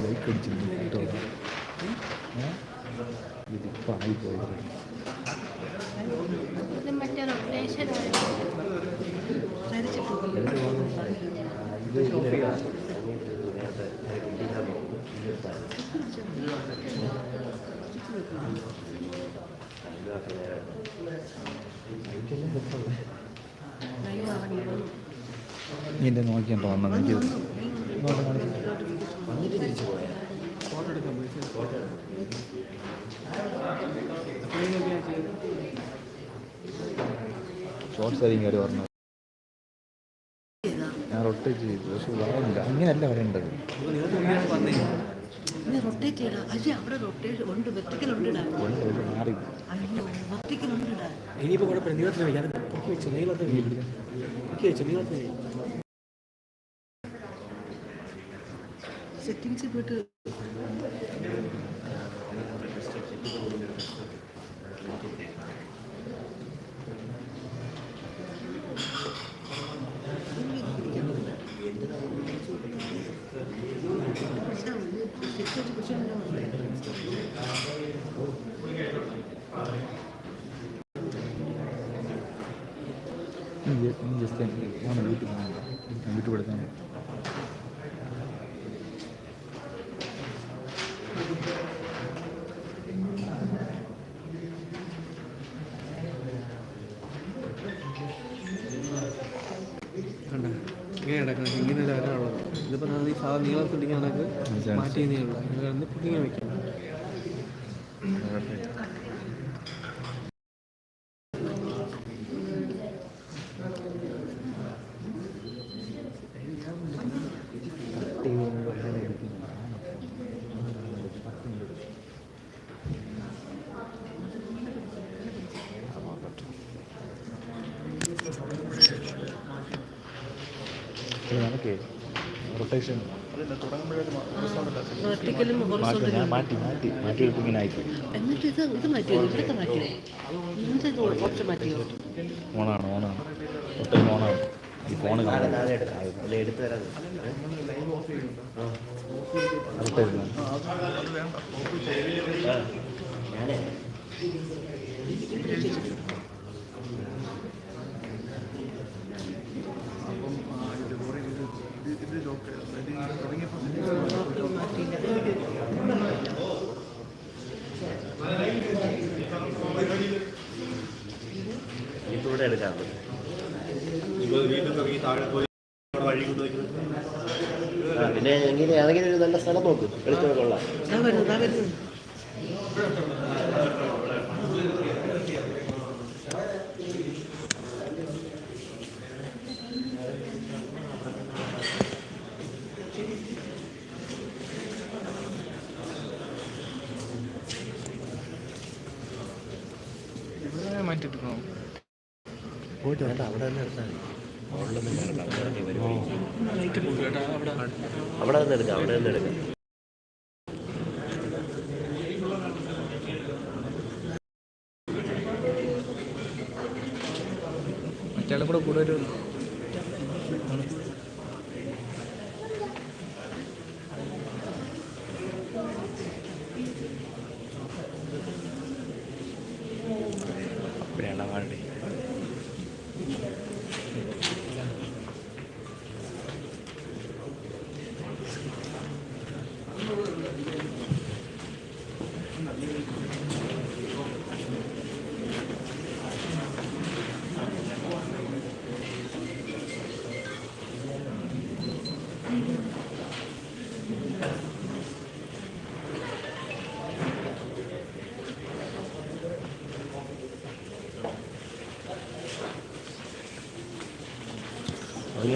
Bike അടിച്ചിരുന്നു കേട്ടോ ഇതിപ്പോൾ ആയിപ്പോയത് ഇത് മറ്റേ റൊട്ടേഷൻ നീ എന്റെ നോക്കിയുണ്ടോ വന്നത് എനിക്ക് വന്നിട്ട് തിരിച്ചു പോയാൽ ഷോർട്സ് ആയിരിക്കും കയറി പറഞ്ഞു ഞാൻ റൊട്ടേറ്റ് ചെയ്തു. പക്ഷെ വരണ്ട അങ്ങനെയല്ല വരേണ്ടത് ഇനിയിപ്പോ റൊട്ടേറ്റ് അവിടെ റൊട്ടേഷൻ ഉണ്ട്. മാറി. ഇനിയിപ്പോൾ കുഴപ്പമില്ല നീളത്തിൽ വെക്കാതെ വെച്ചു. നീളത്തിൽ വെച്ചു. നീളത്തിന് സെറ്റിങ്സിൽ പോയിട്ട് ജസ്റ്റ് ഞാൻ വീട്ടിൽ പോകണ്ട വീട്ടിൽ കൊടുത്താൽ ഇതിപ്പോൾ നീ സാധാരണ നീളത്തിൽ ഇങ്ങനെ കണക്ക് മാറ്റി ഇങ്ങനെ കിടന്ന് പൊക്കിങ്ങനെ വെക്കണം? നമുക്ക് റൊട്ടേഷൻ വെർട്ടിക്കലും ഞാൻ മാറ്റി മാറ്റി മാറ്റി എടുക്കും ഇങ്ങനെ ആയിട്ട് എന്നിട്ട് ഇത് ഇത് മാറ്റിയോ? ഇവിടുത്തെ മാറ്റിയോ? ഇങ്ങനത്തെ ഇത് ഓപ്ഷൻ മാറ്റിയോ? ഓണാണ് ഓണാണ് റൊട്ടേഷൻ ഓണാണ് ഈ ഫോൺ എടുത്ത് തരാം. ഞാനേ. ഇതിലൂടെ എടുക്കാം ആ, പിന്നെ എങ്ങനെ ഏതെങ്കിലും ഒരു നല്ല സ്ഥലം നോക്ക് ഇതാ വരുന്നു മാറ്റിയെടുക്കണം പോയിട്ട് വേണ്ട അവിടെ തന്നെ എടുത്താൽ മതി. അവിടെ നിന്ന് എടുക്കാം അവിടെ നിന്ന് എടുക്കാം മറ്റാളും കൂടെ കൂടെ ഒരു അപ്പഴാണ് വാഴ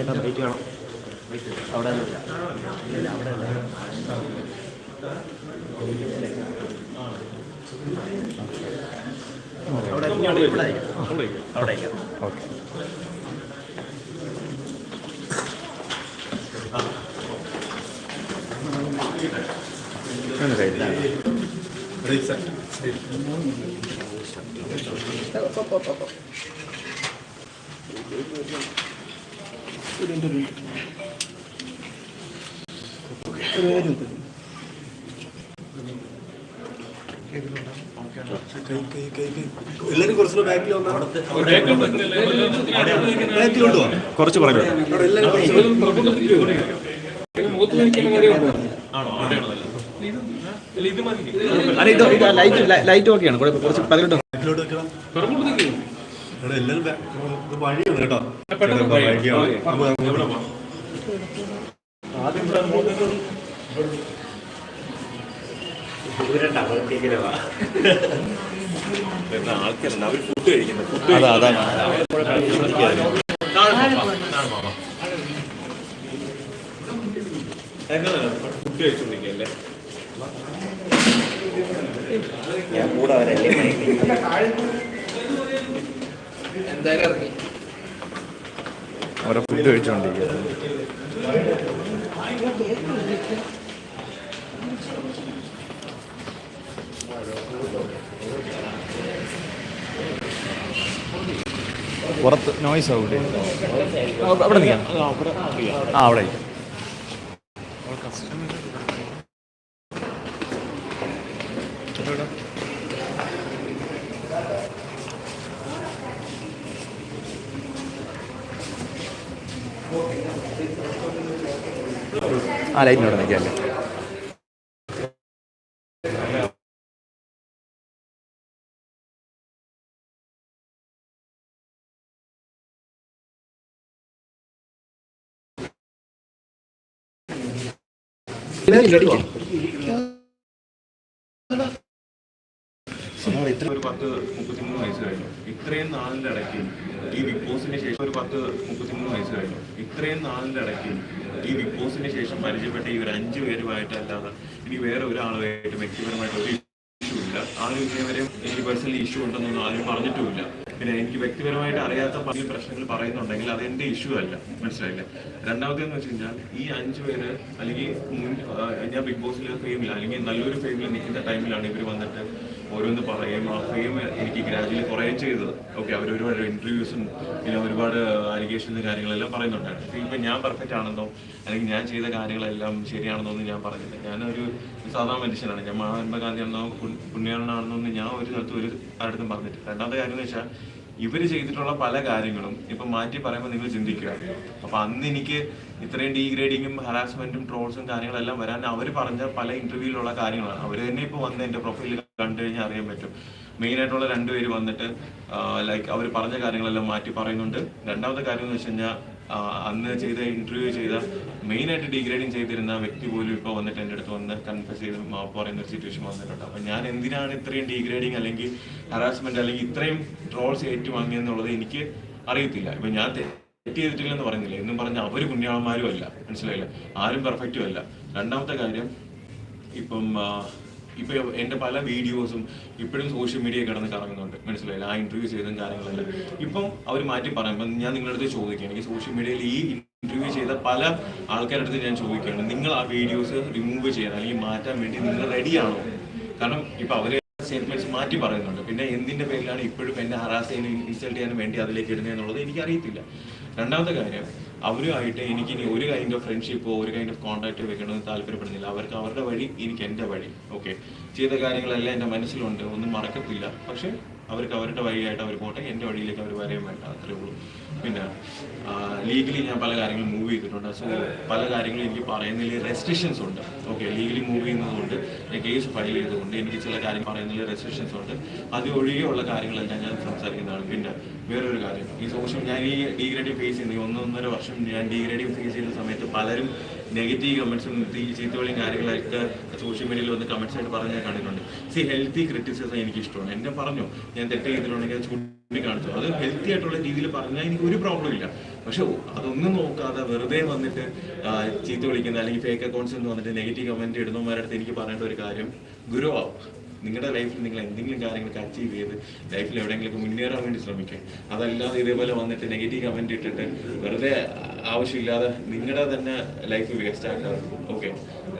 അങ്ങേട്ടാ വെയിറ്റ് വേണം. അവിടെ അവിടെ അവിടെ ഇങ്ങോട്ട് ഇവിടെ എല്ലാരും കുറച്ചുകൂടെ ബാക്കിൽ ബാക്കിൽ കൊണ്ടുപോകാം കുറച്ച് പറഞ്ഞു ലൈറ്റ് ലൈറ്റ് ഓക്കെയാണ്. കുറച്ച് പതിനെട്ടോ അവിടെ എല്ലാവരും ബാ- ഇത് വഴിയാണ് കേട്ടോ. ചേട്ടാ, വഴിയാണ്. നമുക്ക് അങ്ങോട്ട് പോകാം. ആൾക്കാരുണ്ട് അവർ ഫുഡ് കഴിക്കുന്നത്. ഫുഡ് അതാ അതാണ് ഫുഡ് കഴിച്ചോണ്ടിരിക്കല്ലേ? ഞാൻ കൂടെ വരല്ലേ എന്തായാലും പുറത്ത് നോയ്സ് ആവൂലേ? അവിടെ നിൽക്കാം. ആ അവിടെ. ആ ലൈറ്റിനോട് നിൽക്കാം ഇത്ര ഒരു പത്ത് മുപ്പത്തിമൂന്ന് വയസ്സ് കഴിഞ്ഞു. ഇത്രയും നാളിന്റെ ഇടയ്ക്ക് ഈ ബിഗ് ബോസിന് ശേഷം ഒരു പത്ത് മുപ്പത്തിമൂന്ന് വയസ്സ് കഴിഞ്ഞു. ഇത്രയും നാളിന്റെ ഇടയ്ക്ക് ഈ ബിഗ് ബോസിന് ശേഷം പരിചയപ്പെട്ട ഒരു അഞ്ചു പേരുമായിട്ട് അല്ലാതെ ഇനി വേറെ ഒരാളുമായിട്ട് വ്യക്തിപരമായിട്ട് ഒരു ഇഷ്യൂ ഇല്ല. ആരും ഇന്നേവരെയും എനിക്ക് പേഴ്സണലി ഇഷ്യൂ ഉണ്ടെന്നൊന്നും ആരും പറഞ്ഞിട്ടുമില്ല. പിന്നെ എനിക്ക് വ്യക്തിപരമായിട്ട് അറിയാത്ത പല പ്രശ്നങ്ങൾ പറയുന്നുണ്ടെങ്കിൽ അത് എന്റെ ഇഷ്യൂ അല്ല. മനസ്സിലായില്ല? രണ്ടാമത്തേന്ന് വെച്ച് കഴിഞ്ഞാൽ ഈ അഞ്ച് പേര് അല്ലെങ്കിൽ ഞാൻ ബിഗ് ബോസിലെ ഫെയിമില്ല അല്ലെങ്കിൽ നല്ലൊരു ഫെയിമിൽ നിൽക്കുന്ന ടൈമിലാണ് ഇവർ വന്നിട്ട് ഓരോന്ന് പറയുകയും ആ ഫെയിം എനിക്ക് ഗ്രാജുവലി കുറയുകയും ചെയ്തത്. ഓക്കെ അവർ ഒരുപാട് ഇന്റർവ്യൂസും പിന്നെ ഒരുപാട് അലിഗേഷൻസും കാര്യങ്ങളെല്ലാം പറയുന്നുണ്ടായിരുന്നു ഇപ്പം ഞാൻ പെർഫെക്റ്റ് ആണെന്നോ അല്ലെങ്കിൽ ഞാൻ ചെയ്ത കാര്യങ്ങളെല്ലാം ശരിയാണെന്നോ ഒന്നും ഞാൻ പറഞ്ഞില്ല. ഞാനൊരു സാധാരണ മനുഷ്യനാണ്. ഞാൻ മഹാത്മാഗാന്ധി ആണെന്നോ പുണ്യാളനാണെന്നോ ഒന്നും ഞാൻ ഒരു സ്ഥലത്ത് ഒരു ആരുടെ പറഞ്ഞിട്ടില്ല. രണ്ടാമത്തെ കാര്യം എന്ന് വെച്ചാൽ ഇവർ ചെയ്തിട്ടുള്ള പല കാര്യങ്ങളും ഇപ്പം മാറ്റി പറയുമ്പോൾ നിങ്ങൾ ചിന്തിക്കുക. അപ്പം അന്ന് എനിക്ക് ഇത്രയും ഡീഗ്രേഡിങ്ങും ഹറാസ്മെന്റും ട്രോൾസും കാര്യങ്ങളെല്ലാം വരാൻ അവർ പറഞ്ഞ പല ഇന്റർവ്യൂവിലുള്ള കാര്യങ്ങളാണ്. അവർ തന്നെ ഇപ്പോൾ വന്ന് എന്റെ പ്രൊഫൈൽ കണ്ടു കഴിഞ്ഞാൽ അറിയാൻ പറ്റും. മെയിൻ ആയിട്ടുള്ള രണ്ടുപേര് വന്നിട്ട് ലൈക്ക് അവർ പറഞ്ഞ കാര്യങ്ങളെല്ലാം മാറ്റി പറയുന്നുണ്ട്. രണ്ടാമത്തെ കാര്യം എന്ന് വെച്ച് കഴിഞ്ഞാൽ അന്ന് ചെയ്ത ഇന്റർവ്യൂ ചെയ്ത മെയിൻ ആയിട്ട് ഡീഗ്രേഡിങ് ചെയ്തിരുന്ന വ്യക്തി പോലും ഇപ്പോൾ വന്നിട്ട് എന്റെ അടുത്ത് വന്ന് കൺഫ്യസ് ചെയ്ത് മാപ്പ് പറയുന്ന ഒരു സിറ്റുവേഷൻ വന്നിട്ടുണ്ട്. അപ്പം ഞാൻ എന്തിനാണ് ഇത്രയും ഡിഗ്രേഡിങ് അല്ലെങ്കിൽ ഹറാസ്മെന്റ് അല്ലെങ്കിൽ ഇത്രയും ട്രോൾസ് ഏറ്റുവാങ്ങിയെന്നുള്ളത് എനിക്ക് അറിയത്തില്ല. ഇപ്പം ഞാൻ തെറ്റ് ചെയ്തിട്ടില്ലെന്ന് പറയുന്നില്ല എന്നും പറഞ്ഞ അവർ പുണ്യാളന്മാരും അല്ല. മനസ്സിലായില്ല? ആരും പെർഫെക്റ്റും അല്ല. രണ്ടാമത്തെ കാര്യം ഇപ്പം ഇപ്പൊ എന്റെ പല വീഡിയോസും ഇപ്പോഴും സോഷ്യൽ മീഡിയ കിടന്ന് കറങ്ങുന്നുണ്ട്. മനസ്സിലായില്ല? ആ ഇന്റർവ്യൂ ചെയ്തും കാര്യങ്ങളെല്ലാം ഇപ്പം അവർ മാറ്റി പറയാം. ഇപ്പം ഞാൻ നിങ്ങളുടെ അടുത്ത് ചോദിക്കുകയാണ് ഈ സോഷ്യൽ മീഡിയയിൽ ഈ ഇന്റർവ്യൂ ചെയ്ത പല ആൾക്കാരുടെ അടുത്ത് ഞാൻ ചോദിക്കുകയാണ്. നിങ്ങൾ ആ വീഡിയോസ് റിമൂവ് ചെയ്യാൻ അല്ലെങ്കിൽ മാറ്റാൻ വേണ്ടി നിങ്ങൾ റെഡിയാണോ കാരണം ഇപ്പൊ അവർ സ്റ്റേറ്റ്മെന്റ്സ് മാറ്റി പറയുന്നുണ്ട്. പിന്നെ എന്തിന്റെ പേരിലാണ് ഇപ്പോഴും എന്നെ ഹറാസ് ചെയ്യാനും ഇൻസൾട്ട് ചെയ്യാനും വേണ്ടി അതിലേക്ക് ഇടുന്നത് എന്നുള്ളത് എനിക്ക് അറിയത്തില്ല രണ്ടാമത്തെ കാര്യം അവരുമായിട്ട് എനിക്ക് ഇനി ഒരു കൈൻഡ് ഓഫ് ഫ്രണ്ട്ഷിപ്പോ ഒരു കൈൻഡ് ഓഫ് കോൺടാക്ട് വെക്കണമെന്ന് താല്പര്യപ്പെടുന്നില്ല. അവർക്ക് അവരുടെ വഴി എനിക്ക് എന്റെ വഴി ഓക്കെ ചെയ്ത കാര്യങ്ങളെല്ലാം എന്റെ മനസ്സിലുണ്ട് ഒന്നും മറക്കത്തില്ല. പക്ഷെ അവർക്ക് അവരുടെ വഴിയായിട്ട് അവർ പോട്ടെ എന്റെ വഴിയിലേക്ക് അവർ വരെയും വേണ്ട അത്രേ ഉള്ളൂ. പിന്നെ ലീഗലി ഞാൻ പല കാര്യങ്ങളും മൂവ് ചെയ്തിട്ടുണ്ട്. സോ പല കാര്യങ്ങളും എനിക്ക് പറയുന്നതിൽ റെസ്ട്രിക്ഷൻസ് ഉണ്ട് ഓക്കെ ലീഗലി മൂവ് ചെയ്യുന്നതുകൊണ്ട് ഞാൻ കേസ് ഫയൽ ചെയ്തുകൊണ്ട് എനിക്ക് ചില കാര്യങ്ങൾ പറയുന്നതിൽ റെസ്ട്രിക്ഷൻസ് ഉണ്ട്. അത് ഒഴികെയുള്ള കാര്യങ്ങളെല്ലാം ഞാൻ സംസാരിക്കുന്നതാണ്. പിന്നെ വേറൊരു കാര്യം ഈ സോഷ്യൽ ഞാൻ ഈ ഡീഗ്രേഡിങ് ഫേസ് ചെയ്യുന്ന ഈ ഒന്നൊന്നര വർഷം ഞാൻ ഡീഗ്രേഡിങ് ഫേസ് ചെയ്യുന്ന സമയത്ത് പലരും നെഗറ്റീവ് കമൻസും ചീത്തവളിയും കാര്യങ്ങളൊക്കെ സോഷ്യൽ മീഡിയയിൽ വന്ന് കമൻസ് ആയിട്ട് പറഞ്ഞ് ഞാൻ കണ്ടിട്ടുണ്ട്. സി ഹെൽത്തി ക്രിറ്റിസിസം എനിക്ക് ഇഷ്ടമാണ് എന്നെ പറഞ്ഞു. ഞാൻ തെറ്റ് ചെയ്തിട്ടുണ്ടെങ്കിൽ അത് ചൂണ്ടിക്കാണിച്ചു. അത് ഹെൽത്തി ആയിട്ടുള്ള രീതിയിൽ പറഞ്ഞാൽ എനിക്ക് ഒരു പ്രോബ്ലം ഇല്ല. പക്ഷെ അതൊന്നും നോക്കാതെ വെറുതെ വന്നിട്ട് ചീത്ത വിളിക്കുന്ന അല്ലെങ്കിൽ ഫേക്ക് അക്കൗണ്ട്സ് എന്ന് വന്നിട്ട് നെഗറ്റീവ് കമന്റ് ഇടുന്നവരുടെ അടുത്ത് എനിക്ക് പറയേണ്ട ഒരു കാര്യം ഗുരു ആവും നിങ്ങളുടെ ലൈഫിൽ നിങ്ങൾ എന്തെങ്കിലും കാര്യങ്ങളൊക്കെ അച്ചീവ് ചെയ്ത് ലൈഫിൽ എവിടെയെങ്കിലും മുന്നേറാൻ വേണ്ടി ശ്രമിക്കുക അതല്ലാതെ ഇതേപോലെ വന്നിട്ട് നെഗറ്റീവ് കമന്റ് ഇട്ടിട്ട് വെറുതെ ആവശ്യമില്ലാതെ നിങ്ങളുടെ തന്നെ ലൈഫ് വേസ്റ്റ് ആക്കാറുണ്ട് ഓക്കെ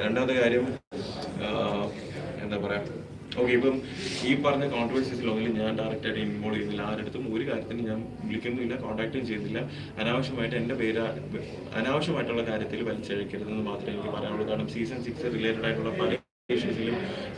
രണ്ടാമത്തെ കാര്യം എന്താ പറയുക ഓക്കെ ഇപ്പം ഈ പറഞ്ഞ കോൺട്രവേഴ്സീസിലൊന്നും ഞാൻ ഡയറക്റ്റായിട്ട് ഇൻവോൾവ് ചെയ്യുന്നില്ല. ആരുടെ ഒരു കാര്യത്തിന് ഞാൻ വിളിക്കുന്നില്ല കോൺടാക്റ്റും ചെയ്യുന്നില്ല. അനാവശ്യമായിട്ട് എന്റെ പേര് അനാവശ്യമായിട്ടുള്ള കാര്യത്തിൽ വലിച്ചഴിക്കരുതെന്ന് മാത്രമേ എനിക്ക് പറയാനുള്ളൂ. കാരണം സീസൺ സിക്സ് റിലേറ്റഡ് ആയിട്ടുള്ള പല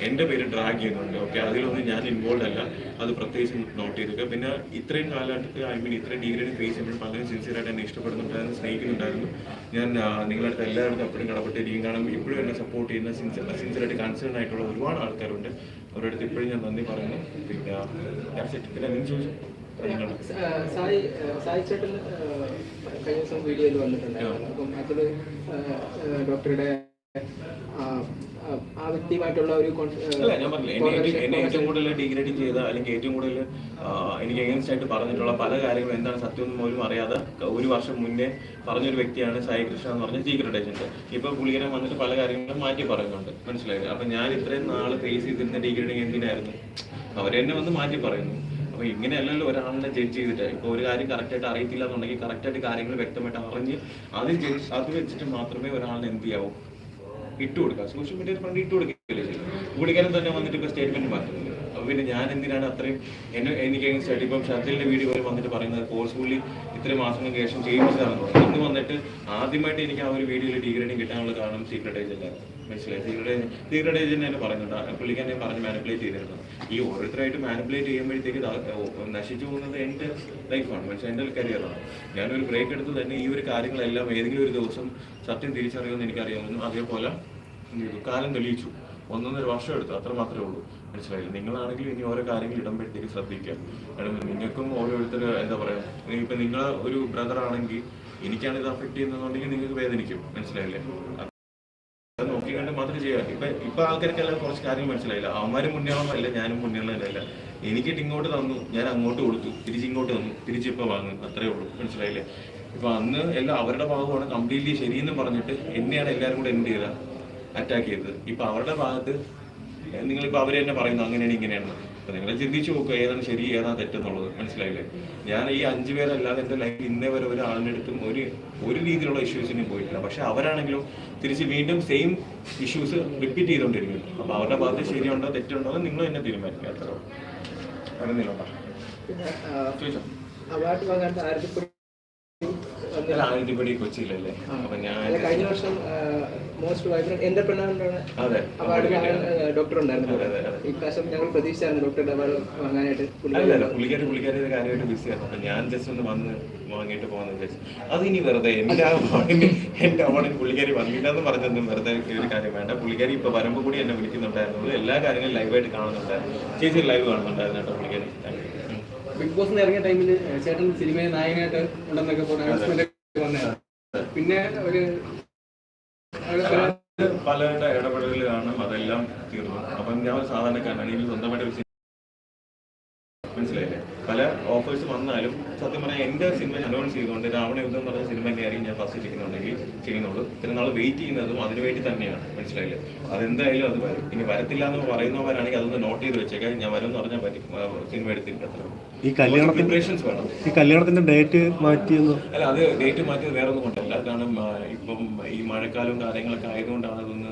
എന്റെ പേര് ഡ്രാഗ് ചെയ്യുന്നുണ്ട്. ഓക്കെ അതിലൊന്നും ഞാൻ ഇൻവോൾവ് അല്ല. അത് പ്രത്യേകിച്ച് നോട്ട് ചെയ്തേക്കുക പിന്നെ ഇത്രയും കാലഘട്ടത്തിൽ ഐ മീൻ ഇത്രയും ഡിഗ്രി ഫേസ് ചെയ്യുമ്പോൾ പലരും സിൻസിയറായിട്ട് എന്നെ ഇഷ്ടപ്പെടുന്നുണ്ടായിരുന്നു സ്നേഹിക്കുന്നുണ്ടായിരുന്നു. ഞാൻ ആ, നിങ്ങളുടെ അടുത്ത് എല്ലാവരും എപ്പോഴും കടപ്പെട്ടിരിക്കും. കാരണം ഇപ്പോഴും എന്നെ സപ്പോർട്ട് ചെയ്യുന്ന സിൻസിയർ സിൻസിയറായിട്ട് കൺസേൺ ആയിട്ടുള്ള ഒരുപാട് ആൾക്കാരുണ്ട്. അവരുടെ അടുത്ത് ഇപ്പോഴും ഞാൻ നന്ദി പറയുന്നു. പിന്നെ. പിന്നെ നിങ്ങൾ ചോദിച്ചു? സായി സായി ചേട്ടൻ കഴിഞ്ഞ ദിവസം വീഡിയോയിൽ വന്നിട്ടുണ്ടായിരുന്നു. അപ്പം അതിൽ ഡോക്ടറുടെ ആ, വ്യക്തിയുമായിട്ടുള്ള ഒരു ഏറ്റവും- കൂടുതൽ ഡിഗ്രേഡിങ് ചെയ്ത അല്ലെങ്കിൽ ഏറ്റവും കൂടുതൽ എനിക്ക് എഗൻസ്റ്റ് ആയിട്ട് പറഞ്ഞിട്ടുള്ള പല കാര്യങ്ങളും എന്താണ് സത്യം എന്ന് പോലും അറിയാതെ ഒരു വർഷം മുന്നേ പറഞ്ഞൊരു വ്യക്തിയാണ് സായി കൃഷ്ണ എന്ന് പറഞ്ഞ സീക്രട്ട് ഏജന്റ് ഇപ്പൊ പുള്ളിയെ വന്നിട്ട് പല കാര്യങ്ങളും മാറ്റി പറയുന്നുണ്ട്. മനസ്സിലായത് അപ്പൊ ഞാൻ ഇത്രയും നാൾ ഫേസ് ചെയ്തിരുന്ന ഡിഗ്രേഡിങ് എന്തിനായിരുന്നു? അവരെന്നെ വന്ന് മാറ്റി പറയുന്നു. അപ്പൊ ഇങ്ങനെയല്ലല്ലോ ഒരാളിനെ ജഡ്ജ് ചെയ്തിട്ട്. ഇപ്പൊ ഒരു കാര്യം കറക്റ്റ് ആയിട്ട് അറിയത്തില്ല എന്നുണ്ടെങ്കിൽ കറക്റ്റ് ആയിട്ട് കാര്യങ്ങൾ വ്യക്തമായിട്ട് അറിഞ്ഞ് അത് അത് വെച്ചിട്ട് മാത്രമേ ഒരാളിനെ എന്ത് ചെയ്യാവൂ? ഇട്ട് കൊടുക്കുക സോഷ്യൽ മീഡിയയിൽ പണ്ട് ഇട്ട് കൊടുക്കുകയല്ലേ ചെയ്യും പുള്ളിക്കാരൻ തന്നെ വന്നിട്ട് ഇപ്പൊ സ്റ്റേറ്റ്മെന്റ് മാറ്റുന്നത് അപ്പൊ പിന്നെ ഞാൻ എന്തിനാണ് അത്രയും എന്നെ എനിക്ക് സ്റ്റഡി? ഇപ്പം ഷർട്ടിലിന്റെ വീഡിയോ വരെ വന്നിട്ട് പറയുന്നത് കോഴ്സ് പുള്ളി ഇത്രയും മാസങ്ങൾക്ക് ശേഷം ചെയ്യുന്നതാണെന്ന് പറഞ്ഞു ഇന്ന് വന്നിട്ട് ആദ്യമായിട്ട് എനിക്ക് ആ ഒരു വീഡിയോയിൽ ഡിഗ്രേഡിങ് കിട്ടാനുള്ള കാരണം സീക്രട്ടേജ് ഏജന്റ് ആയിരുന്നു. മനസ്സിലായി? സീക്രട്ട് ഏജന്റ് തന്നെ പറയുന്നുണ്ട് പുള്ളിക്കാൻ തന്നെ പറഞ്ഞ് മാനിപ്പുലേറ്റ് ചെയ്തിരുന്നു ഈ ഓരോരുത്തരായിട്ട് മാനിപ്പുലേറ്റ് ചെയ്യുമ്പോഴത്തേക്ക് നശിച്ചു പോകുന്നത് എന്റെ ലൈഫാണ് പക്ഷേ എന്റെ കരിയറാണ് ഞാനൊരു ബ്രേക്ക് എടുത്ത് തന്നെ ഈ ഒരു കാര്യങ്ങളെല്ലാം ഏതെങ്കിലും ഒരു ദിവസം സത്യം തിരിച്ചറിയുമെന്ന് എനിക്കറിയാമെന്നും അതേപോലെ കാലം തെളിയിച്ചു. ഒന്നൊന്നര വർഷം എടുത്തു. അത്ര മാത്രമേ ഉള്ളൂ. മനസ്സിലായില്ല? നിങ്ങളാണെങ്കിലും ഇനി ഓരോ കാര്യങ്ങൾ ഇടുമ്പോഴത്തേക്ക് ശ്രദ്ധിക്കുക കാരണം നിങ്ങൾക്കും ഓരോരുത്തർ എന്താ പറയുക ഇപ്പം നിങ്ങളെ ഒരു ബ്രദർ ആണെങ്കിൽ എനിക്കാണ് ഇത് അഫക്റ്റ് ചെയ്യുന്നതെന്നുണ്ടെങ്കിൽ നിങ്ങൾക്ക് വേദനിക്കും. മനസ്സിലായില്ലേ? മാത്രം ചെയ്യുക ഇപ്പൊ ഇപ്പൊ ആൾക്കാർക്കെല്ലാം കുറച്ച് കാര്യങ്ങൾ മനസ്സിലായില്ല. അവന്മാരും മുന്നേറുന്നതല്ല ഞാനും മുന്നേറുന്നതല്ല എനിക്ക് ഇങ്ങോട്ട് തന്നു ഞാൻ അങ്ങോട്ട് കൊടുത്തു തിരിച്ച് ഇങ്ങോട്ട് തന്നു തിരിച്ച് ഇപ്പൊ വാങ്ങും അത്രേ ഉള്ളൂ. മനസ്സിലായില്ലേ? ഇപ്പൊ അന്ന് എല്ലാം അവരുടെ ഭാഗമാണ് കംപ്ലീറ്റ്ലി ശരിയെന്ന് പറഞ്ഞിട്ട് എന്നെയാണ് എല്ലാവരും കൂടെ എന്ത് ചെയ്ത? അറ്റാക്ക് ചെയ്തത്. ഇപ്പൊ അവരുടെ ഭാഗത്ത് നിങ്ങളിപ്പോ അവർ തന്നെ പറയുന്നു അങ്ങനെയാണ് ഇങ്ങനെയാണ്. അപ്പൊ നിങ്ങൾ ചിന്തിച്ചു നോക്കുക ഏതാണ് ശരി ഏതാണ് തെറ്റെന്നുള്ളത്. മനസ്സിലായില്ലേ? ഞാൻ ഈ അഞ്ചു പേരല്ലാതെ എന്റെ ലൈഫിൽ ഇന്നേ വരെ ഒരാളിന്റെ അടുത്തും ഒരു ഒരു രീതിയിലുള്ള ഇഷ്യൂസിനും പോയിട്ടില്ല. പക്ഷെ അവരാണെങ്കിലും തിരിച്ച് വീണ്ടും സെയിം ഇഷ്യൂസ് റിപ്പീറ്റ് ചെയ്തുകൊണ്ടിരിക്കും അപ്പോൾ അവരുടെ ഭാഗത്ത് ശരിയുണ്ടോ തെറ്റുണ്ടോ എന്ന് നിങ്ങൾ തന്നെ തീരുമാനിക്കുക. അത്ര അവാർഡ് വാങ്ങാൻ ആരതിപ്പടി അല്ല ആദ്യപടി കൊച്ചിയിലല്ലേ? അപ്പൊ ഞാൻ കഴിഞ്ഞ വർഷം മോസ്റ്റ് വൈബ്രന്റ് എന്റർപ്രണറിന്റെ അവാർഡ് ഡോക്ടർ ഉണ്ടായിരുന്നു. ഇപ്രാവശ്യം ഞങ്ങൾ പ്രതീക്ഷിച്ചായിരുന്നു ഡോക്ടറുടെ അവാർഡ് വാങ്ങാനായിട്ട് പുള്ളിക്കാരി പുള്ളിക്കാരി കാര്യമായിട്ട് ബിസി ആയിരുന്നു അപ്പൊ ഞാൻ ജസ്റ്റ് ഒന്ന് വന്ന് വാങ്ങിയിട്ട് പോകാന്ന് വിചാരിച്ചു. അത് ഇനി വെറുതെ എന്റെ അവാർഡിന് എന്റെ അവാർഡിന് പുള്ളിക്കാരി വന്നില്ല എന്ന് പറഞ്ഞൊന്നും വെറുതെ ഒരു കാര്യം വേണ്ട. പുള്ളിക്കാരി ഇപ്പൊ വരുമ്പോ കൂടി എന്നെ വിളിക്കുന്നുണ്ടായിരുന്നു. എല്ലാ കാര്യങ്ങളും ലൈവായിട്ട് കാണുന്നുണ്ടായിരുന്നു. ചേച്ചി ലൈവ് കാണുന്നുണ്ടായിരുന്നു കേട്ടോ പുള്ളിക്കാരി. ബിഗ് ബോസ് ഇറങ്ങിയ ടൈമിൽ ചേട്ടൻ സിനിമയിൽ നായകനായിട്ട് ഉണ്ടെന്നൊക്കെ പറഞ്ഞ പിന്നെ ഒരു പലരുടെ ഇടപെടലുകൾ അതെല്ലാം തീർന്നു അപ്പം ഞാൻ ഒരു സാധാരണക്കാരനാണ് എനിക്ക് സ്വന്തമായിട്ട് ഒരു മനസ്സിലായില്ലേ? പല ഓഫേഴ്സ് വന്നാലും സത്യം പറഞ്ഞാൽ എന്റെ സിനിമ അനൗൺസ് ചെയ്തുകൊണ്ട് രാവണ യുദ്ധം പറഞ്ഞ സിനിമ ആയിരിക്കും ഞാൻ ഫസ്റ്റ് ചെയ്യുന്നുണ്ടെങ്കിൽ ചെയ്യുന്നുള്ളൂ. ഇത്രയും നാൾ വെയിറ്റ് ചെയ്യുന്നതും അതിനു വേണ്ടി തന്നെയാണ്. മനസ്സിലായില്ലേ? അതെന്തായാലും അത് വരും. ഇനി വരത്തില്ല എന്ന് പറയുന്നവരാണെങ്കിൽ അതൊന്ന് നോട്ട് ചെയ്ത് വെച്ചേക്കാം. ഞാൻ വരും എന്ന് പറഞ്ഞാൽ പറ്റും. സിനിമ എടുത്തിട്ട് അത്ര ഈ കല്യാണത്തിന് പ്രിപ്പറേഷൻസ് വേണം. ഈ കല്യാണത്തിന്റെ ഡേറ്റ് മാറ്റിയെന്ന് അല്ല അത് ഡേറ്റ് മാറ്റിയത് വേറെ ഒന്നും കൊണ്ടല്ല. കാരണം ഇപ്പം ഈ മഴക്കാലവും കാര്യങ്ങളൊക്കെ ആയതുകൊണ്ടാണ് അതൊന്ന്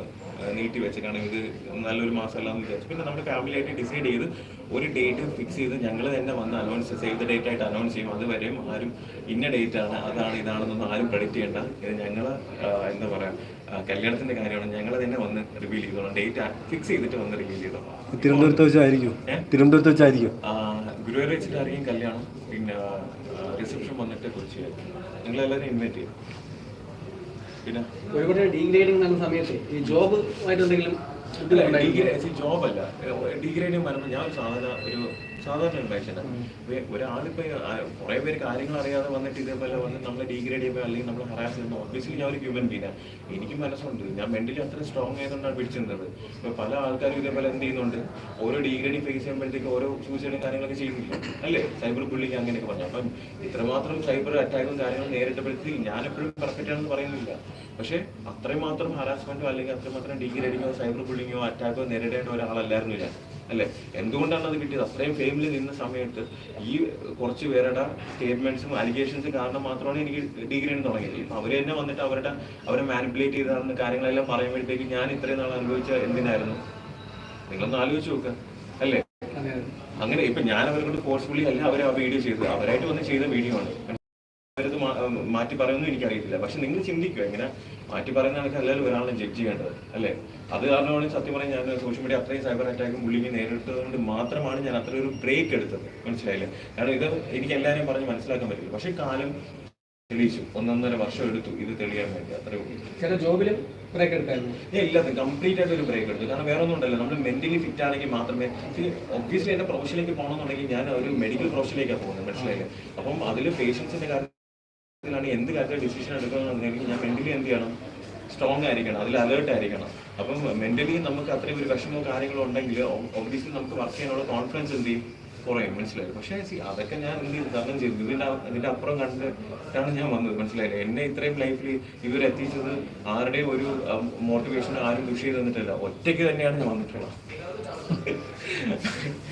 നീട്ടി വെച്ചത്. കാരണം ഇത് നല്ലൊരു മാസമല്ല എന്ന് വിചാരിച്ചു. പിന്നെ നമ്മുടെ ഫാമിലി ആയിട്ട് ഡിസൈഡ് ചെയ്ത് ഒരു ഡേറ്റ് ഫിക്സ് ചെയ്ത് ഞങ്ങൾ തന്നെ വന്ന് അനൗൺസ് സേവ് ദ ഡേറ്റ് ആയിട്ട് അനൗൺസ് ചെയ്യും. അതുവരെയും ആരും ഇന്ന ഡേറ്റ് ആണ് അതാണ് ഇതാണെന്നൊന്നും ആരും പ്രഡിക്റ്റ് ചെയ്യേണ്ട. ഇത് ഞങ്ങൾ എന്താ പറയാ ആ, കല്യാണത്തിന്റെ കാര്യമാണ് ഞങ്ങൾ തന്നെ വന്ന് റിവീൽ ചെയ്തോളാം. ഡേറ്റ് ഫിക്സ് ചെയ്തിട്ട് വന്ന് റിവീൽ ചെയ്തോളാം. തിരുവനന്തപുരത്ത് വെച്ചായിരിക്കും? തിരുവനന്തപുരത്ത് വെച്ചായിരിക്കും. ആ, ഗുരുവായൂർ വെച്ചിട്ടായിരിക്കും കല്യാണം. പിന്നെ റിസപ്ഷൻ വന്നിട്ട് കൊച്ചിയായിരിക്കും നിങ്ങളെല്ലാവരും ഇൻവൈറ്റ് ചെയ്യും. പിന്നെ? ഒരുപാട് ഡീഗ്രേഡിംഗ് നടന്ന സമയത്ത് ഈ ജോബ് ആയിട്ട് എന്തെങ്കിലും ജോബ് അല്ല. ഡിഗ്രേഡിങ് വരുമ്പോൾ ഞാൻ സാധാരണ ഒരു സാധാരണ മനുഷ്യനാണ് ഒരാളിപ്പോ കുറെ പേര് കാര്യങ്ങൾ അറിയാതെ വന്നിട്ട് ഇതേപോലെ വന്ന് നമ്മളെ ഡീഗ്രേഡ് ചെയ്യുമ്പോൾ അല്ലെങ്കിൽ നമ്മൾ ഹറാസ് ചെയ്യുമ്പോൾ ഒബ്വിയസ്ലി ഞാൻ ഒരു ഹ്യൂമൻ ബീനാണ് എനിക്ക് മനസ്സുണ്ട്. ഞാൻ മെന്റലി അത്ര സ്ട്രോങ് ആയതുകൊണ്ടാണ് പിടിച്ചിരുന്നത്. ഇപ്പൊ പല ആൾക്കാരും ഇതേപോലെ എന്ത് ചെയ്യുന്നുണ്ട്? ഓരോ ഡീഗ്രേഡിങ് ഫേസ് ചെയ്യുമ്പോഴത്തേക്ക് ഓരോ സൂസൈഡും കാര്യങ്ങളൊക്കെ ചെയ്യുന്നില്ല അല്ലേ? സൈബർ ബുള്ളിങ് അങ്ങനെയൊക്കെ പറഞ്ഞു. അപ്പം ഇത്രമാത്രം സൈബർ അറ്റാക്കും കാര്യങ്ങളും നേരിട്ടപ്പോഴത്തേക്ക് ഞാൻ എപ്പോഴും പെർഫെക്റ്റ് ആണെന്ന് പറയുന്നില്ല. പക്ഷേ അത്രമാത്രം മാത്രം ഹറാസ്മെന്റോ അല്ലെങ്കിൽ അത്രമാത്രം ഡിഗ്രേഡിങ്ങോ സൈബർ ബുള്ളിങ്ങോ അറ്റാക്കോ നേരിടേണ്ട ഒരാളല്ലായിരുന്നു ഞാൻ. അല്ലേ? എന്തുകൊണ്ടാണ് അത് കിട്ടിയത്? അത്രയും ഫെയിമിൽ നിന്ന സമയത്ത് ഈ കുറച്ച് പേരുടെ സ്റ്റേറ്റ്മെന്റ്സും അലിഗേഷൻസും കാരണം മാത്രമാണ് എനിക്ക് ഡിഗ്രി തുടങ്ങിയത്. ഇപ്പൊ അവർ തന്നെ വന്നിട്ട് അവരുടെ അവരെ മാനിപ്പുലേറ്റ് ചെയ്താണെന്ന് കാര്യങ്ങളെല്ലാം പറയുമ്പോഴത്തേക്ക് ഞാൻ ഇത്രയും നാൾ അനുഭവിച്ച എന്തിനായിരുന്നു? നിങ്ങളൊന്ന് ആലോചിച്ച് നോക്കുക അങ്ങനെ ഇപ്പൊ ഞാൻ അവരെ കൊണ്ട് ഫോഴ്സ്ഫുള്ളി അല്ല അവരെ ആ വീഡിയോ ചെയ്തത്. അവരായിട്ട് വന്ന് ചെയ്ത വീഡിയോ ആണ്. അവരത് മാറ്റി പറയുമെന്ന് എനിക്കറിയത്തില്ല. പക്ഷെ നിങ്ങൾ ചിന്തിക്കുക ഇങ്ങനെ മാറ്റി പറയുന്ന ആൾക്ക് എല്ലാവരും ഒരാളെ ജഡ്ജ് ചെയ്യേണ്ടത് അല്ലേ? അത് കാരണമാണ് സത്യം പറഞ്ഞാൽ ഞാൻ സോഷ്യൽ മീഡിയ അത്രയും സൈബർ അറ്റാക്കും ബുള്ളിങ് നേരിട്ടത് കൊണ്ട് മാത്രമാണ് ഞാൻ അത്ര ഒരു ബ്രേക്ക് എടുത്തത്. മനസ്സിലായില്ലേ? കാരണം ഇത് എനിക്ക് എല്ലാവരെയും പറഞ്ഞ് മനസ്സിലാക്കാൻ പറ്റില്ല. പക്ഷെ കാലം തെളിയിച്ചു. ഒന്നൊന്നര വർഷം എടുത്തു ഇത് തെളിയാൻ വേണ്ടി. അത്രേ ഉള്ളൂ. ജോബിലും ബ്രേക്ക് എടുത്തായിരുന്നു. ഇല്ല കംപ്ലീറ്റ് ആയിട്ട് ഒരു ബ്രേക്ക് എടുത്തു. കാരണം വേറെ ഒന്നും ഉണ്ടല്ലോ. നമ്മൾ മെന്റലി ഫിറ്റ് ആണെങ്കിൽ മാത്രമേ ഒബ്വിയസ്ലി എന്റെ പ്രൊഫഷനിലേക്ക് പോകണമെന്നുണ്ടെങ്കിൽ ഞാൻ ഒരു മെഡിക്കൽ പ്രൊഫഷനിലേക്കാണ് പോകുന്നത്. മനസ്സിലായില്ലേ? അപ്പം അതിൽ പേഷ്യൻസിന്റെ കാര്യത്തിലാണ് എന്ത് കാര്യത്തിൽ ഡിസിഷൻ എടുക്കണമെന്നുണ്ടെങ്കിൽ ഞാൻ മെന്റലി എന്ത് ചെയ്യണം? സ്ട്രോങ് ആയിരിക്കണം. അതിൽ അലേർട്ട് ആയിരിക്കണം. അപ്പം മെന്റലി നമുക്ക് അത്രയും ഒരു വിഷമോ കാര്യങ്ങളോ ഉണ്ടെങ്കിൽ ഒബ്വിയസ്ലി നമുക്ക് വർക്ക് ചെയ്യാനുള്ള കോൺഫിഡൻസ് എന്ത് ചെയ്യും? കുറയും. മനസ്സിലായി? പക്ഷേ സി അതൊക്കെ ഞാൻ എന്ത് ചെയ്തു? തരണം ചെയ്തു. ഇതിന്റെ ഇതിന്റെ ഇതിന്റെ അപ്പുറം കണ്ടിട്ടാണ് ഞാൻ വന്നത്. മനസ്സിലായില്ല? എന്നെ ഇത്രയും ലൈഫിൽ ഇവരെത്തിച്ചത് ആരുടെയും ഒരു മോട്ടിവേഷൻ ആരും പുഷ് ചെയ്ത് തന്നിട്ടില്ല. ഒറ്റയ്ക്ക് തന്നെയാണ് ഞാൻ വന്നിട്ടുള്ളത്.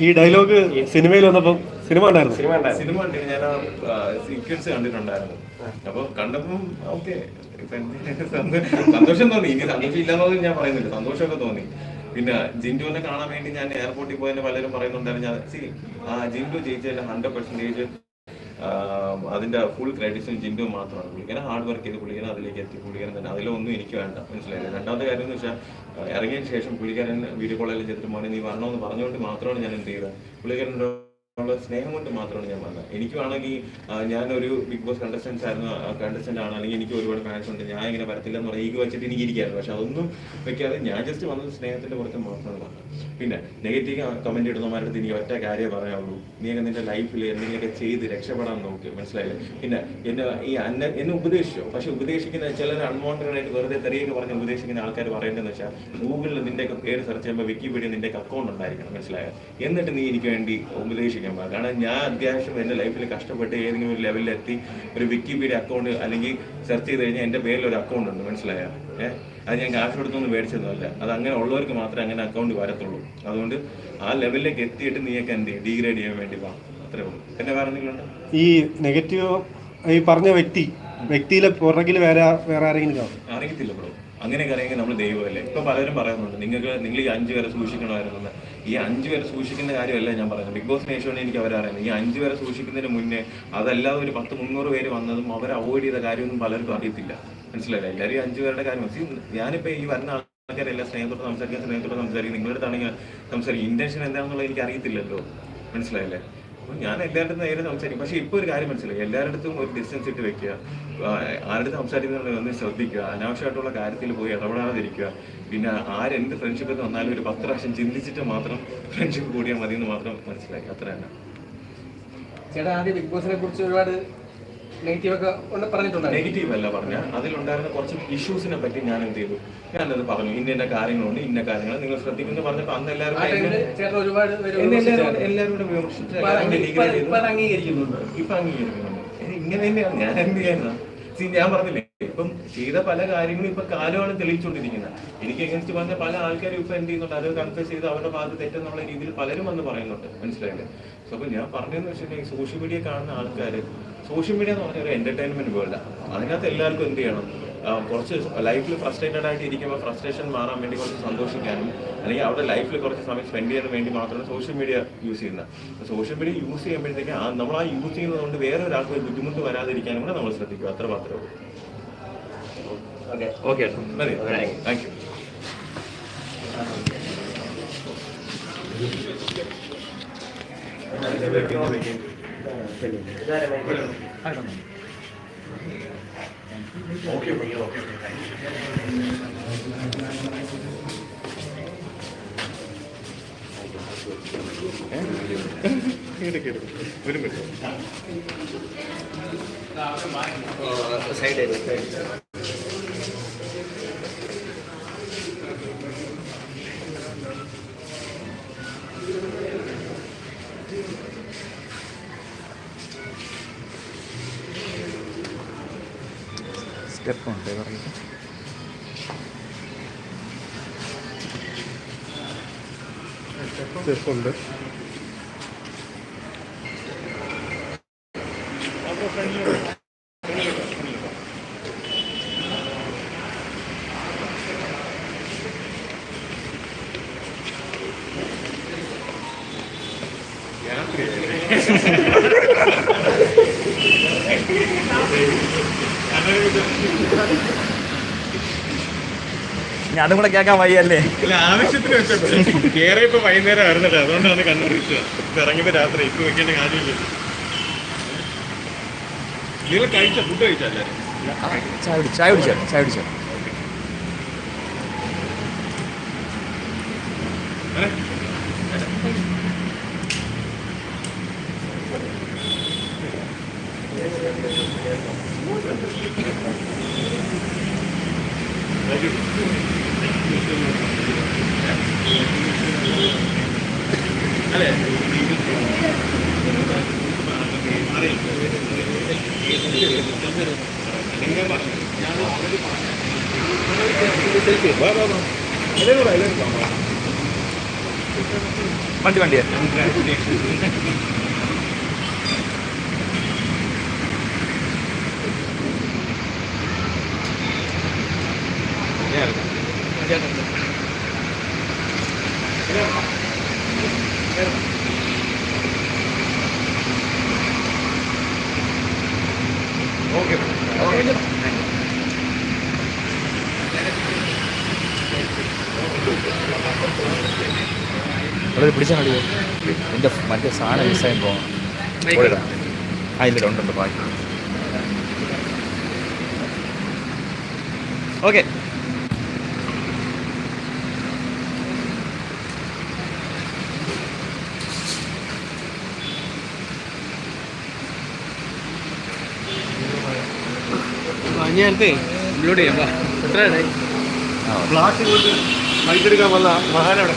ഈ ഡയലോഗ് സിനിമയിൽ വന്നപ്പോൾ സിനിമ ഉണ്ടായിരുന്നു സിനിമ ഞാൻ സീക്വൻസ് കണ്ടിട്ടുണ്ടായിരുന്നു. അപ്പൊ കണ്ടപ്പം ഓക്കെ സന്തോഷം തോന്നി. ഇനി സന്തോഷം ഇല്ലാന്നൊന്നും ഞാൻ പറയുന്നില്ല. സന്തോഷമൊക്കെ തോന്നി. പിന്നെ ജിൻഡുവിനെ കാണാൻ വേണ്ടി ഞാൻ എയർപോർട്ടിൽ പോയതിന് പലരും പറയുന്നുണ്ടായിരുന്നു. ഞാൻ സി ആ ജിൻഡു ജയിച്ചതിന്റെ ഹൺഡ്രഡ് പെർസെന്റേജ് അതിന്റെ ഫുൾ ക്രെഡിറ്റ്സും ജിൻഡു മാത്രമാണ്. പുള്ളിക്കാരൻ ഹാർഡ് വർക്ക് ചെയ്ത് പുള്ളിക്കാരൻ അതിലേക്ക് എത്തി. പുള്ളിക്കാരൻ തന്നെ. അതിലൊന്നും എനിക്ക് വേണ്ട. മനസ്സിലായില്ല? രണ്ടാമത്തെ കാര്യം എന്ന് വെച്ചാൽ ഇറങ്ങിയതിന് ശേഷം പുള്ളിക്കാരൻ വീഡിയോ കോളെല്ലാം ചെയ്തിട്ട് മോനെ നീ വരണമെന്ന് പറഞ്ഞുകൊണ്ട് മാത്രമാണ് ഞാൻ എന്ത് ചെയ്തത്. പുള്ളിക്കാരന്റെ ഉള്ള സ്നേഹം കൊണ്ട് മാത്രമാണ് ഞാൻ വന്നത്. ഞാൻ ഞാനൊരു ബിഗ് ബോസ് കണ്ടസ്റ്റൻസ് ആയിരുന്നു കണ്ടസ്റ്റന്റ് ആണ്. അല്ലെങ്കിൽ എനിക്ക് ഒരുപാട് ഫാൻസ് ഉണ്ട്. ഞാൻ ഇങ്ങനെ വരത്തില്ല എന്ന് പറഞ്ഞാൽ ഈഗോ വെച്ചിട്ട് എനിക്ക് ഇരിക്കായിരുന്നു. പക്ഷെ അതൊന്നും വെക്കാതെ ഞാൻ ജസ്റ്റ് വന്നത് സ്നേഹത്തിന്റെ പുറത്ത് മാത്രമാണ് വന്നത്. പിന്നെ നെഗറ്റീവ് കമന്റ് ഇടുന്നവരുടെ എനിക്ക് ഒറ്റ കാര്യം പറയാനുള്ളൂ നീയൊക്കെ നിന്റെ ലൈഫിൽ എന്തെങ്കിലുമൊക്കെ ചെയ്ത് രക്ഷപ്പെടാൻ നോക്ക് മനസ്സിലായില്ലേ? പിന്നെ എന്നെ ഈ അന്ന എന്നെ ഉപദേശിച്ചു? പക്ഷെ ഉപദേശിക്കുന്ന ചിലർ അൺവാണ്ടഡ് ആയിട്ട് വെറുതെ തെറിയൊക്കെ പറഞ്ഞ് ഉപദേശിക്കുന്ന ആൾക്കാർ പറയേണ്ടതെന്ന് വെച്ചാൽ ഗൂഗിളിൽ നിന്റെ പേര് സെർച്ച് ചെയ്യുമ്പോൾ വിക്കിപീഡിയ നിന്റെ അക്കൗണ്ട് ഉണ്ടായിരിക്കണം മനസ്സിലായോ? എന്നിട്ട് നീ എനിക്ക് വേണ്ടി ഉപദേശിക്കാൻ പാടില്ല കാരണം ഞാൻ അത്യാവശ്യം എന്റെ ലൈഫിൽ കഷ്ടപ്പെട്ട് ഏതെങ്കിലും ഒരു ലെവലിലെത്തി ഒരു വിക്കിപീഡിയ അക്കൗണ്ട് അല്ലെങ്കിൽ സെർച്ച് ചെയ്ത് കഴിഞ്ഞാൽ എന്റെ പേരിൽ ഒരു അക്കൗണ്ട് ഉണ്ട് മനസ്സിലായോ? ഏഹ്? അത് ഞാൻ കാശ് കൊടുത്തൊന്നും മേടിച്ചതൊന്നുമല്ല. അത് അങ്ങനെ ഉള്ളവർക്ക് മാത്രമേ അങ്ങനെ അക്കൗണ്ട് വരത്തുള്ളൂ. അതുകൊണ്ട് ആ ലെവലിലേക്ക് എത്തിയിട്ട് നീയൊക്കെ എന്ത് ഡീഗ്രേഡ് ചെയ്യാൻ വേണ്ടി വാ. അത്രേ ഉള്ളൂ. പിന്നെ വേറെ എന്തെങ്കിലും ഈ നെഗറ്റീവ് ഈ പറഞ്ഞ വ്യക്തി വ്യക്തിയിലെ പുറകിൽ വേറെ വേറെ ആരെങ്കിലും അറിയത്തില്ല ബ്രോ അങ്ങനെയൊക്കെ അറിയെങ്കിൽ നമ്മൾ ദൈവമല്ലേ? ഇപ്പൊ പലരും പറയുന്നുണ്ട് നിങ്ങൾക്ക് നിങ്ങൾ ഈ അഞ്ചു പേരെ സൂക്ഷിക്കണമായിരുന്നു. ഈ അഞ്ചു പേരെ സൂക്ഷിക്കുന്ന കാര്യമല്ല ഞാൻ പറയുന്നത്. ബിഗ് ബോസ് നേഷോണ് എനിക്ക് അവരറിയുന്നത് ഈ അഞ്ചു പേരെ സൂക്ഷിക്കുന്നതിന് മുന്നേ അതല്ലാതെ ഒരു പത്ത് മുന്നൂറ് പേര് വന്നതും അവർ അവോയ്ഡ് ചെയ്ത കാര്യമൊന്നും പലർക്കും അറിയത്തില്ല. മനസ്സിലായില്ല? എല്ലാവരും അഞ്ചു പേരുടെ കാര്യം ഞാനിപ്പോ ഈ വരുന്ന ആൾക്കാരെല്ലാം സ്നേഹത്തോട് സംസാരിക്കാൻ സ്നേഹത്തോട് സംസാരിക്കും. നിങ്ങളുടെ അടുത്താണെങ്കിൽ സംസാരിക്കും. ഇന്റൻഷൻ എന്താണെന്നുള്ളത് എനിക്ക് അറിയത്തില്ലല്ലോ. മനസ്സിലായില്ലേ? ഞാൻ എല്ലാവരുടെ നേരെ സംസാരിക്കും. പക്ഷെ ഇപ്പൊ ഒരു കാര്യം മനസ്സിലായി. എല്ലാവരുടെ അടുത്തും ഒരു ഡിസ്റ്റൻസ് ഇട്ട് വെക്കുക. ആരുടെ സംസാരിക്കുന്നുണ്ടെങ്കിൽ ഒന്ന് ശ്രദ്ധിക്കുക. അനാവശ്യമായിട്ടുള്ള കാര്യത്തിൽ പോയി ഇടപെടാതിരിക്കുക. പിന്നെ ആരെന്ത് ഫ്രണ്ട്ഷിപ്പ് വന്നാലും ഒരു പത്ത് പ്രാവശ്യം ചിന്തിച്ചിട്ട് മാത്രം ഫ്രണ്ട്ഷിപ്പ് കൂടിയാൽ മതി എന്ന് മാത്രം മനസ്സിലാക്കി. അത്ര തന്നെ. ചേട്ടാ ആദ്യം ബിഗ് ബോസിനെ കുറിച്ച് ഒരുപാട് നെഗറ്റീവ് ഒക്കെ പറഞ്ഞിട്ടുണ്ട് നെഗറ്റീവ് അല്ല പറഞ്ഞ. അതിലുണ്ടായിരുന്ന കുറച്ച് ഇഷ്യൂസിനെ പറ്റി ഞാൻ എന്ത് ചെയ്തു? ഞാനത് പറഞ്ഞു. ഇന്ന ഇന്ന കാര്യങ്ങളുണ്ട് ഇന്ന കാര്യങ്ങൾ നിങ്ങൾ ശ്രദ്ധിക്കുന്നു പറഞ്ഞപ്പോൾ അന്ന് എല്ലാവരും ഒരുപാട് എല്ലാവരും കൂടെ ഇപ്പൊ അംഗീകരിക്കുന്നുണ്ട്. ഇങ്ങനെ തന്നെയാണ്. ഞാൻ എന്ത് ചെയ്യുന്ന ഞാൻ പറഞ്ഞില്ലേ ഇപ്പം ചെയ്ത പല കാര്യങ്ങളും ഇപ്പൊ കാലമാണ് തെളിയിച്ചുകൊണ്ടിരിക്കുന്നത്. എനിക്ക് എഗൻസ്റ്റ് പറഞ്ഞ പല ആൾക്കാരും ഇപ്പൊ എന്ത് ചെയ്യുന്നുണ്ട്? അത് കൺഫ്യൂസ് ചെയ്ത് അവരുടെ ഭാഗത്ത് തെറ്റെന്നുള്ള രീതിയിൽ പലരും വന്ന് പറയുന്നുണ്ട്. മനസ്സിലായില്ലേ? സോ അപ്പൊ ഞാൻ പറഞ്ഞതെന്ന് വെച്ചിട്ടുണ്ടെങ്കിൽ സോഷ്യൽ മീഡിയ കാണുന്ന ആൾക്കാർ സോഷ്യൽ മീഡിയ എന്ന് പറഞ്ഞാൽ ഒരു എന്റർടൈൻമെന്റ് വേൾഡ് അതിനകത്ത് എല്ലാവർക്കും എന്ത് ചെയ്യണം? കുറച്ച് ലൈഫിൽ ഫ്രസ്ട്രേറ്റഡ് ആയിട്ട് ഇരിക്കുമ്പോൾ ഫ്രസ്ട്രേഷൻ മാറാൻ വേണ്ടി കുറച്ച് സന്തോഷിക്കാനും അല്ലെങ്കിൽ അവരുടെ ലൈഫിൽ കുറച്ച് സമയം സ്പെൻഡ് ചെയ്യാൻ വേണ്ടി മാത്രമാണ് സോഷ്യൽ മീഡിയ യൂസ് ചെയ്യുന്നത്. സോഷ്യൽ മീഡിയ യൂസ് ചെയ്യുമ്പോഴത്തേക്ക് ആ നമ്മൾ ആ യൂസ് ചെയ്യുന്നത് കൊണ്ട് വേറെ ഒരാൾക്ക് ഒരു ബുദ്ധിമുട്ട് വരാതിരിക്കാനും കൂടെ നമ്മൾ ശ്രദ്ധിക്കുക. അത്ര മാത്രമേ ഉള്ളൂ. ഓക്കെ മതി താങ്ക് യു ഒരു മിനിറ്റ് സ്റ്റെപ്പ് ഉണ്ട് പറയുന്നത് സ്റ്റെപ്പ് ഉണ്ട് ഞാൻ അതും കൂടെ കേൾക്കാൻ വയ്യല്ലേ? ഇല്ല ആവശ്യത്തിന് വെച്ചോ കേറെ ഇപ്പൊ വൈകുന്നേരം ആയിരുന്നില്ല. അതുകൊണ്ടാണ് കണ്ടുപിടിച്ചത്. ഇറങ്ങിയപ്പോ രാത്രി ഇപ്പൊ വെക്കേണ്ട കാര്യമില്ല. നിങ്ങൾ കഴിച്ച? ഫുഡ് കഴിച്ചല്ലേ ചായ കുടിച്ചു ചായ കുടിച്ചു? ചായ കുടിച്ചോ? വണ്ടി വണ്ടിയാ അവിടെ പിടിച്ചാൽ മതിയോ എന്റെ മറ്റേ സാധനം മിസ്സായി പോകണം ഓടിടാം. ആ ഇല്ല ഉണ്ടുണ്ട് ബാക്കി ഓക്കെ നേരത്തെ അപ്ലോഡ് ചെയ്യാം. എത്രയാണ് ബ്ലാക്ക് എടുക്കാൻ വന്ന മഹാനവിടെ.